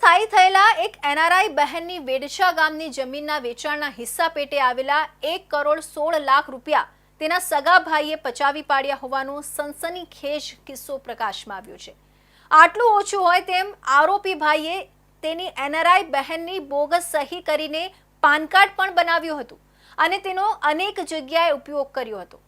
સ્થાયી થયેલા એક એનઆરઆઈ બહેનની વેડછા ગામની જમીનના વેચાણના હિસ્સા પેટે આવેલા એક કરોડ સોળ લાખ રૂપિયા તેના સગા ભાઈએ પચાવી પાડ્યા હોવાનો સનસનીખેજ કિસ્સો પ્રકાશમાં આવ્યો છે. આટલું ઓછું હોય તેમ આરોપી ભાઈએ તેની એનઆરઆઈ બહેનની બોગસ સહી કરીને પાન કાર્ડ પણ બનાવ્યું હતું અને તેનો અનેક જગ્યાએ ઉપયોગ કર્યો હતો.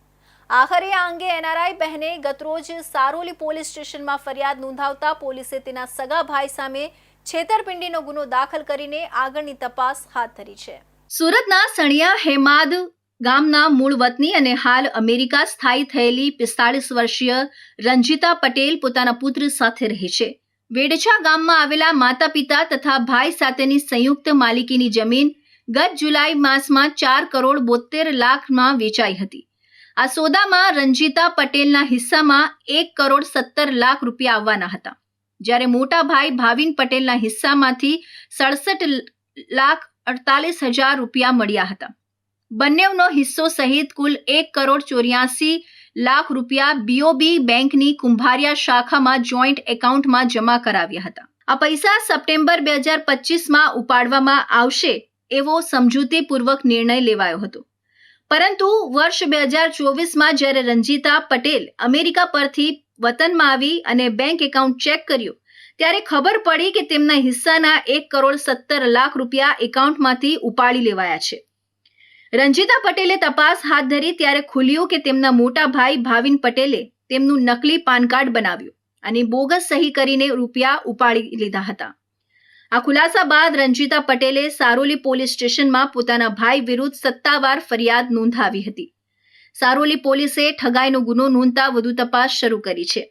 આખરે આ અંગે એનઆરઆઈ બહેને ગતરોજ સારોલી પોલીસ સ્ટેશનમાં ફરિયાદ નોંધાવતા પોલીસે તેના સગા ભાઈ સામે છેતરપિંડીનો ગુનો દાખલ કરીને આગળની તપાસ હાથ ધરી છે. સુરતના સણિયા હેમાદ ગામના મૂળ વતની અને હાલ અમેરિકા સ્થાયી થયેલી પિસ્તાળીસ વર્ષીય રંજીતા પટેલ પોતાના પુત્ર સાથે રહે છે. વેડછા ગામમાં આવેલા માતા પિતા તથા ભાઈ સાથેની સંયુક્ત માલિકીની જમીન ગત જુલાઈ માસમાં ચાર કરોડ બોતેર લાખમાં વેચાઈ હતી. આ સોદામાં રંજીતા પટેલના હિસ્સામાં એક કરોડ સત્તર લાખ રૂપિયા આવવાના હતા. જ્યારે મોટા ભાઈ ભાવિન પટેલના હિસ્સામાંથી સડસઠ લાખ અડતાલીસ હજાર રૂપિયા મળ્યા હતા. બંનેનો હિસ્સો સહિત કુલ એક કરોડ ચોર્યાસી લાખ રૂપિયા બીઓબી બેંકની કુંભારિયા શાખામાં જોઈન્ટ એકાઉન્ટમાં જમા કરાવ્યા હતા. આ પૈસા સપ્ટેમ્બર બે હજાર પચીસમાં ઉપાડવામાં આવશે એવો સમજૂતીપૂર્વક નિર્ણય લેવાયો હતો. પરંતુ વર્ષ બે હજાર ચોવીસમાં જ્યારે રંજીતા પટેલ અમેરિકા પરથી વતનમાં આવી અને બેંક એકાઉન્ટ ચેક કર્યું. ત્યારે ખબર પડી કે તેમના હિસ્સાના એક કરોડ સત્તર લાખ રૂપિયા એકાઉન્ટમાંથી ઉપાડી લેવાયા છે. રંજીતા પટેલે તપાસ હાથ ધરી ત્યારે ખુલ્યું કે તેમના મોટા ભાઈ ભાવિન પટેલે તેમનું નકલી પાન કાર્ડ બનાવ્યું અને બોગસ સહી કરીને રૂપિયા ઉપાડી લીધા હતા. આ ખુલાસા બાદ રંજીતા પટેલે સારોલી પોલીસ સ્ટેશનમાં પોતાના ભાઈ વિરુદ્ધ સત્તાવાર ફરિયાદ નોંધાવી હતી. સારોલી પોલીસે ઠગાઈનો ગુનો નોંધતા વધુ તપાસ શરૂ કરી છે.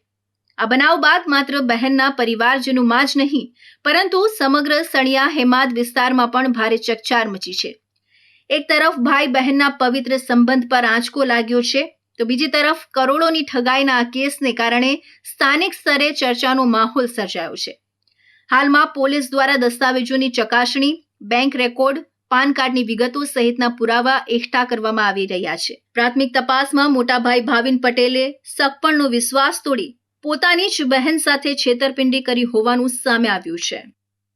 આ બનાવ બાદ માત્ર બહેનના પરિવારજનોમાં જ નહીં, પરંતુ સમગ્ર સણિયા હેમાદ વિસ્તારમાં પણ ભારે ચકચાર મચી છે. એક તરફ ભાઈ બહેનના પવિત્ર સંબંધ પર આંચકો લાગ્યો છે, તો બીજી તરફ કરોડોની ઠગાઈના આ કેસને કારણે સ્થાનિક સ્તરે ચર્ચાનો માહોલ સર્જાયો છે. હાલમાં પોલીસ દ્વારા દસ્તાવેજોની ચકાસણી, બેંક રેકોર્ડ પાન કાર્ડની વિગતો સહિતના પુરાવા એકઠા કરવામાં આવી રહ્યા છે. પ્રાથમિક તપાસમાં મોટાભાઈ ભાવિન પટેલે સગપણનો વિશ્વાસ તોડી પોતાની જ બહેન સાથે છેતરપિંડી કરી હોવાનું સામે આવ્યું છે.